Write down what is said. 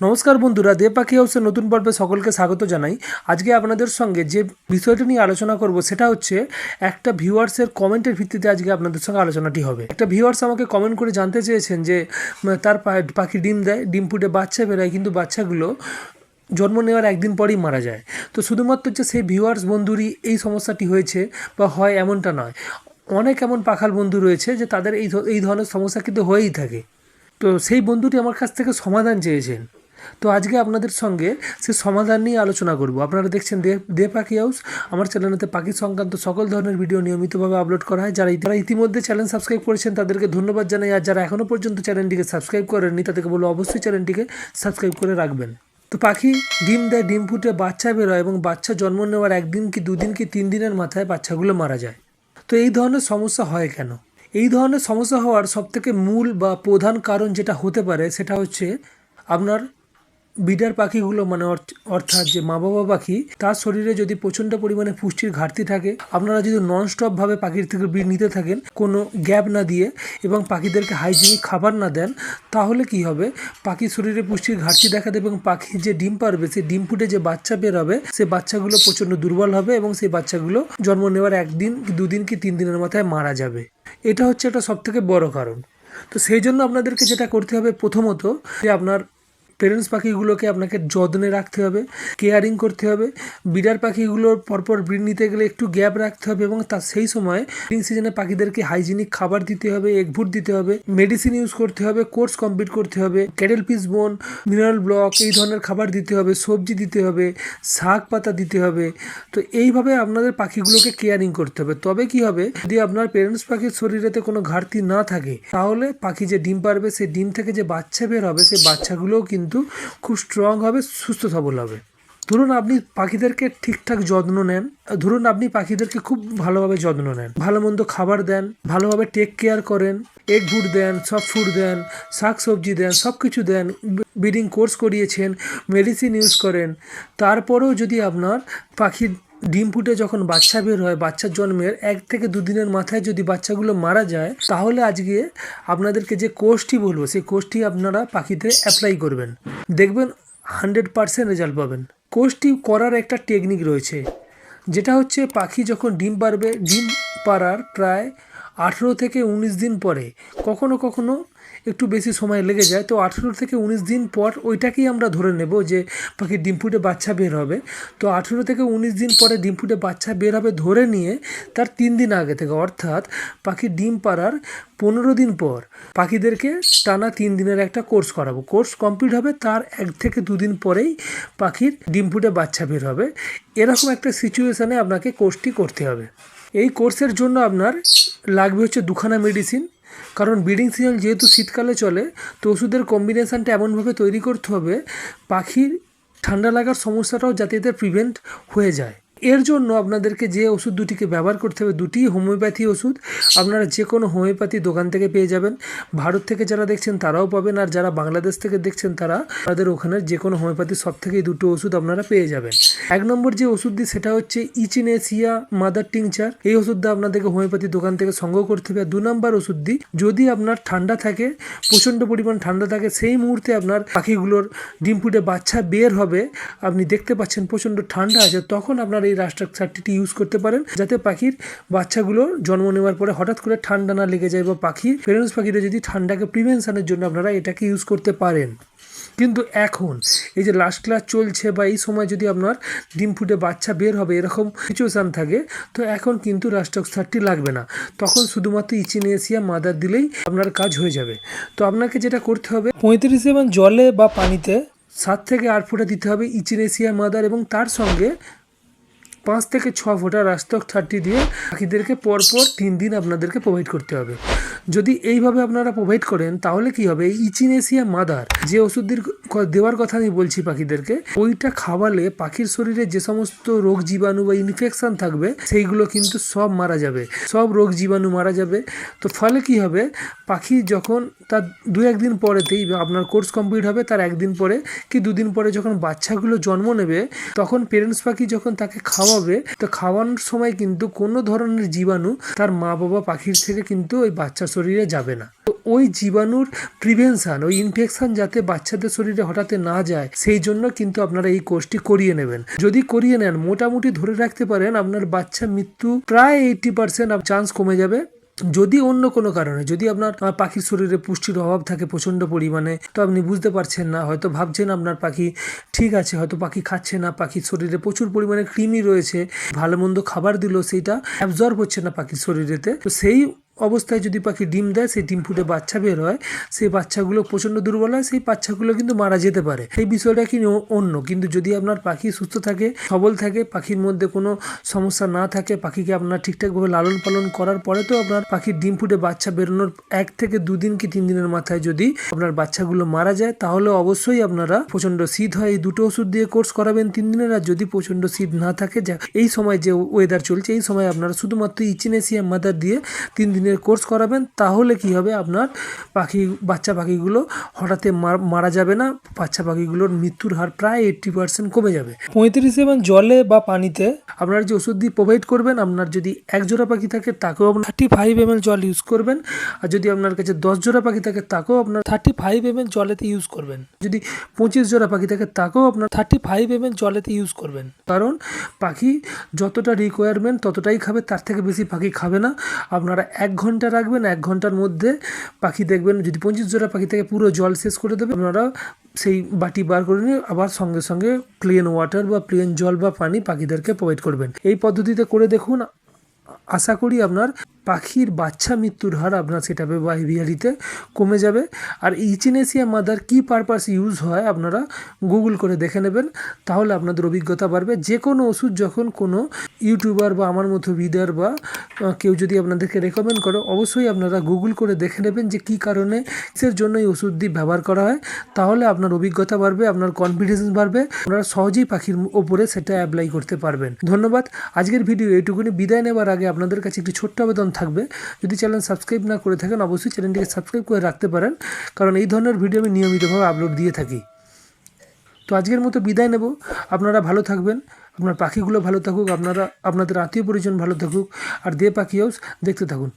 নমস্কার বন্ধুরা, দেব পাখি হাউসের নতুন পর্বে সকলকে স্বাগত জানাই। আজকে আপনাদের সঙ্গে যে বিষয়টি নিয়ে আলোচনা করব, সেটা হচ্ছে একটা ভিউয়ার্সের কমেন্টের ভিত্তিতে আজকে আপনাদের সঙ্গে আলোচনাটি হবে। একটা ভিউয়ার্স আমাকে কমেন্ট করে জানতে চেয়েছেন যে তার পাখি ডিম দেয়, ডিম ফুটে বাচ্চা বেরোয়, কিন্তু বাচ্চাগুলো জন্ম নেওয়ার একদিন পরেই মারা যায়। তো শুধুমাত্র যে সেই ভিউয়ার্স বন্ধুরই এই সমস্যাটি হয়েছে বা হয় এমনটা নয়। অনেক এমন পাখাল বন্ধু রয়েছে যে তাদের এই এই ধরনের সমস্যা কিন্তু হয়েই থাকে। তো সেই বন্ধুটি আমার কাছ থেকে সমাধান চেয়েছেন। তো আজকে আপনাদের সঙ্গে সে সমাধান নিয়ে আলোচনা করব। আপনারা দেখছেন দে দে পাখি হাউস। আমার চ্যানেলেতে পাখি সংক্রান্ত সকল ধরনের ভিডিও নিয়মিতভাবে আপলোড করা হয়। যারা যারা ইতিমধ্যে চ্যানেল সাবস্ক্রাইব করেছেন, তাদেরকে ধন্যবাদ জানাই। আর যারা এখনও পর্যন্ত চ্যানেলটিকে সাবস্ক্রাইব করেননি, তাদেরকে বলব অবশ্যই চ্যানেলটিকে সাবস্ক্রাইব করে রাখবেন। তো পাখি ডিম দেয়, ডিম ফুটে বাচ্চা বেরোয় এবং বাচ্চা জন্ম নেওয়ার একদিন কি, দুদিন কি, তিন দিনের মাথায় বাচ্চাগুলো মারা যায়। তো এই ধরনের সমস্যা হয় কেন? এই ধরনের সমস্যা হওয়ার সবথেকে মূল বা প্রধান কারণ যেটা হতে পারে, সেটা হচ্ছে আপনার বিডার পাখিগুলো মানে অর্থ- অর্থাৎ যে মা বাবা পাখি, তার শরীরে যদি প্রচণ্ড পরিমাণে পুষ্টির ঘাটতি থাকে, আপনারা যদি ননস্টপ ভাবে পাখির থেকে ব্রিড নিতে থাকেন, কোনো গ্যাপ না দিয়ে এবং পাখিদেরকে হাইজিনিক খাবার না দেন, তাহলে কি হবে? পাখির শরীরে পুষ্টির ঘাটতি দেখা দেবে এবং পাখি যে ডিম পারবে, সেই ডিম ফুটে যে বাচ্চা বের হবে সেই বাচ্চাগুলো প্রচণ্ড দুর্বল হবে এবং সেই বাচ্চাগুলো জন্ম নেওয়ার একদিন দুদিন কি তিন দিনের মাথায় মারা যাবে। এটা হচ্ছে একটা সবথেকে বড় কারণ। তো সেই জন্য আপনাদেরকে যেটা করতে হবে প্রথমত যে আপনার পেরেন্টস পাখিগুলোকে আপনাকে যত্নে রাখতে হবে কেয়ারিং করতে হবে। বিডার পাখিগুলোর পরপর ব্রিড নিতে গেলে একটু গ্যাপ রাখতে হবে এবং তার সেই সময় ব্রিডিং সিজনে পাখিদেরকে হাইজিনিক খাবার দিতে হবে এগভুট দিতে হবে মেডিসিন ইউজ করতে হবে কোর্স কমপ্লিট করতে হবে cuttle fish bone mineral block এই ধরনের খাবার দিতে হবে, সবজি দিতে হবে, শাক পাতা দিতে হবে। তো এইভাবে আপনাদের পাখিগুলোকে কেয়ারিং করতে হবে। তবে কি হবে, যদি আপনার পেরেন্টস পাখির শরীরেতে কোনো ঘাটতি না থাকে, তাহলে পাখি যে ডিম পারবে সেই ডিম থেকে যে বাচ্চা বের হবে সেই বাচ্চাগুলোও কিন্তু খুব স্ট্রং হবে, সুস্থ সবল হবে। ধরুন আপনি পাখিদেরকে ঠিকঠাক যত্ন নেন, ধরুন আপনি পাখিদেরকে খুব ভালোভাবে যত্ন নেন, ভালো মন্দ খাবার দেন, ভালোভাবে টেক কেয়ার করেন এগ ফুড দেন, সব ফুড দেন, শাক সবজি দেন, সব কিছু দেন ব্রিডিং কোর্স করিয়েছেন মেডিসিন ইউজ করেন, তারপরেও যদি আপনার পাখির ডিম ফুটে যখন বাচ্চা বের হয় বাচ্চার জন্মের এক থেকে দুদিনের মাথায় যদি বাচ্চাগুলো মারা যায়, তাহলে আজকে আপনাদেরকে যে কোর্সটি বলব, সেই কোর্সটি আপনারা পাখিতে অ্যাপ্লাই করবেন। দেখবেন হান্ড্রেড পারসেন্ট রেজাল্ট পাবেন। কোর্সটি করার একটা টেকনিক রয়েছে, যেটা হচ্ছে পাখি যখন ডিম পারবে, ডিম পাড়ার প্রায় আঠেরো থেকে উনিশ দিন পরে, কখনো কখনো একটু বেশি সময় লেগে যায়। তো আঠেরো থেকে উনিশ দিন পর ওইটাকেই আমরা ধরে নেব যে পাখির ডিম ফুটে বাচ্চা বের হবে। তো আঠেরো থেকে উনিশ দিন পরে ডিম ফুটে বাচ্চা বের হবে ধরে নিয়ে তার তিন দিন আগে থেকে, অর্থাৎ পাখির ডিম পাড়ার পনেরো দিন পর পাখিদেরকে টানা তিন দিনের একটা কোর্স করাবো। কোর্স কমপ্লিট হবে তার এক থেকে দুদিন পরেই পাখির ডিম ফুটে বাচ্চা বের হবে। এরকম একটা সিচুয়েশানে আপনাকে কোর্সটি করতে হবে। এই কোর্সের জন্য আপনার লাগবে হচ্ছে দুখানা মেডিসিন কারণ ব্রিডিং সিজন যেহেতু শীতকালে চলে, তো ওষুধের কম্বিনেশানটা এমনভাবে তৈরি করতে হবে, পাখির ঠান্ডা লাগার সমস্যাটাও যাতে এদের প্রিভেন্ট হয়ে যায়। এর জন্য আপনাদেরকে যে ওষুধ দুটিকে ব্যবহার করতে হবে, দুটি হোমিওপ্যাথি ওষুধ, আপনারা যে কোনো হোমিওপ্যাথি দোকান থেকে পেয়ে যাবেন। ভারত থেকে যারা দেখছেন তারাও পাবেন, আর যারা বাংলাদেশ থেকে দেখছেন তারা, তাদের ওখানের যে কোনো হোমিওপ্যাথি সব থেকে দুটো ওষুধ আপনারা পেয়ে যাবেন। এক নম্বর যে ওষুধটি সেটা হচ্ছে ইচিনেসিয়া মাদার টিংচার। এই ওষুধটা আপনাদেরকে হোমিওপ্যাথি দোকান থেকে সংগ্রহ করতে হবে। দু নম্বর ওষুধটি যদি আপনার ঠান্ডা থাকে, প্রচণ্ড পরিমাণ ঠান্ডা থাকে, সেই মুহূর্তে আপনার পাখিগুলোর ডিম ফুটে বাচ্চা বের হবে, আপনি দেখতে পাচ্ছেন প্রচণ্ড ঠান্ডা আছে, তখন আপনার এই রাস্টার সারটিটি ইউজ করতে পারেন, যাতে পাখির বাচ্চাগুলো জন্ম নেওয়ার পরে হঠাৎ করে ঠান্ডা না লেগে যায় বা পাখি পেরেন্টস পাখিরা যদি ঠান্ডাকে প্রিভেনশনের জন্য আপনারা এটাকে ইউজ করতে পারেন। কিন্তু এখন এই যে লাস্ট ক্লাস চলছে বা এই সময় যদি আপনার ডিম ফুটে বাচ্চা বের হবে, এরকম সিচুয়েশান থাকে, তো এখন কিন্তু রাস্টক সারটি লাগবে না। তখন শুধুমাত্র ইচিনেসিয়া মাদার দিলেই আপনার কাজ হয়ে যাবে। তো আপনাকে যেটা করতে হবে, পঁয়ত্রিশ এমএল জলে বা পানিতে সাত থেকে আট ফোঁটা দিতে হবে ইচিনেসিয়া মাদার এবং তার সঙ্গে পাঁচ থেকে ছ ফোঁটা রাস্তক থার্টি দিয়ে পাখিদেরকে পরপর তিন দিন আপনাদেরকে প্রোভাইড করতে হবে। যদি এইভাবে আপনারা প্রোভাইড করেন, তাহলে কি হবে? ইচিনেসিয়া মাদার, যে ওষুধটির ক- দেওয়ার কথা আমি বলছি পাখিদেরকে, ওইটা খাওয়ালে পাখির শরীরে যে সমস্ত রোগ জীবাণু বা ইনফেকশন থাকবে, সেইগুলো কিন্তু সব মারা যাবে। সব রোগ জীবাণু মারা যাবে। তো ফলে কি হবে? পাখি যখন তার দু একদিন পরেতেই আপনার কোর্স কমপ্লিট হবে, তার একদিন পরে কি দুদিন পরে যখন বাচ্চাগুলো জন্ম নেবে, তখন পেরেন্টস পাখি যখন তাকে খাওয়াবে, তো খাওয়ানোর সময় কিন্তু কোনো ধরনের জীবাণু তার মা বাবা পাখির থেকে কিন্তু ওই বাচ্চার শরীরে যাবে না। তো ওই জীবাণুর প্রিভেনশন, ওই ইনফেকশন যাতে বাচ্চাদের শরীরে হঠাৎ না যায়, সেই জন্য কিন্তু আপনারা এই কোর্সটি করিয়ে নেবেন। যদি করিয়ে নেন, মোটামুটি ধরে রাখতে পারেন, আপনার বাচ্চা মৃত্যু প্রায় এইটি পার্সেন্ট চান্স কমে যাবে। যদি অন্য কোনো কারণে, যদি আপনার পাখির শরীরে পুষ্টির অভাব থাকে প্রচণ্ড পরিমাণে, তো আপনি বুঝতে পারছেন না, হয়তো ভাবছেন আপনার পাখি ঠিক আছে, হয়তো পাখি খাচ্ছে না, পাখির শরীরে প্রচুর পরিমাণে কৃমি রয়েছে, ভালো মন্দ খাবার দিল, সেইটা অ্যাবজর্ব হচ্ছে না পাখির শরীরেতে। তো সেই অবস্থায় যদি পাখি ডিম দেয়, সেই ডিম ফুটে বাচ্চা বের হয়। সেই বাচ্চাগুলো প্রচণ্ড দুর্বল হয়, সেই বাচ্চাগুলো কিন্তু মারা যেতে পারে। এই বিষয়টা কি অন্য। কিন্তু যদি আপনার পাখি সুস্থ থাকে, সবল থাকে, পাখির মধ্যে কোনো সমস্যা না থাকে, পাখিকে আপনার ঠিকঠাকভাবে লালন পালন করার পরে তো আপনার পাখির ডিম ফুটে বাচ্চা বেরোনোর এক থেকে দুদিন কি তিন দিনের মাথায় যদি আপনার বাচ্চাগুলো মারা যায়, তাহলে অবশ্যই আপনারা প্রচণ্ড শীত হয়। এই দুটো ওষুধ দিয়ে কোর্স করাবেন তিন দিনের। আর যদি প্রচণ্ড শীত না থাকে, যা এই সময় যে ওয়েদার চলছে, এই সময় আপনারা শুধুমাত্র ইচিনেসিয়া মাদার দিয়ে তিন দিনের কোর্স করাবেন, তাহলে কি হবে আপনার পাখি, বাচ্চা পাখিগুলো হঠাৎ মারা যাবে না, বাচ্চা পাখিগুলোর মৃত্যুর হার প্রায় এইট্টি পার্সেন্ট কমে যাবে। পঁয়ত্রিশ এম জলে বা পানিতে আপনার যে ওষুধ দিয়ে প্রোভাইড করবেন, আপনার যদি এক জোড়া পাখি থাকে, তাকেও আপনার থার্টি ফাইভ এম জল ইউজ করবেন, আর যদি আপনার কাছে দশ জোড়া পাখি থাকে, তাকেও আপনার থার্টি ফাইভ এম জলেতে ইউজ করবেন। যদি পঁচিশ জোড়া পাখি থাকে, তাকেও আপনার থার্টি ফাইভ এম জলেতে ইউজ করবেন। কারণ পাখি যতটা রিকোয়ারমেন্ট ততটাই খাবে, তার থেকে বেশি পাখি খাবে না। আপনারা এক ঘণ্টা রাখবেন, এক ঘণ্টার মধ্যে পাখি দেখবেন, যদি পঁচিশ জোড়া পাখি থেকে, পুরো জল শেষ করে দেবে আপনারা সেই বাটি বার করে নিয়ে আবার সঙ্গে সঙ্গে প্লেন ওয়াটার বা প্লেন জল বা পানি পাখিদেরকে প্রোভাইড করবেন। এই পদ্ধতিতে করে দেখুন, আশা করি আপনার পাখির বাচ্চা মৃত্যুর হার আপনার বা এভিয়ারিতে কমে যাবে। আর ইচিনেসিয়া মাদার কি পারপাস ইউজ হয় আপনারা গুগল করে দেখে নেবেন, তাহলে আপনাদের অভিজ্ঞতা বাড়বে। যে কোনো ওষুধ যখন কোনো ইউটিউবার বা আমার মতো রিডার বা কেউ যদি আপনাদেরকে রেকমেন্ড করে, অবশ্যই আপনারা গুগল করে দেখে নেবেন যে কি কারণে কিসের জন্য এই ওষুধটি ব্যবহার করা হয়। তাহলে আপনার অভিজ্ঞতা বাড়বে, আপনার কনফিডেন্স বাড়বে, আপনারা সহজেই পাখির ওপরে সেটা অ্যাপ্লাই করতে পারবেন। ধন্যবাদ। আজকের ভিডিও এইটুকুনি। বিদায় নেবার আগে আপনাদের কাছে একটি ছোট্ট আবেদন থাকবে। যদি চ্যানেল সাবস্ক্রাইব না করে থাকেন, অবশ্যই চ্যানেলটিকে সাবস্ক্রাইব করে রাখতে পারেন। কারণ এই ধরনের ভিডিও আমি নিয়মিতভাবে আপলোড দিয়ে থাকি। তো আজকের মতো বিদায় নেব। আপনারা ভালো থাকবেন। আপনার পাখিগুলো ভালো থাকুক। আপনারা, আপনাদের আত্মীয় পরিজন ভালো থাকুক। আর দে পাখি হাউস দেখতে থাকুন।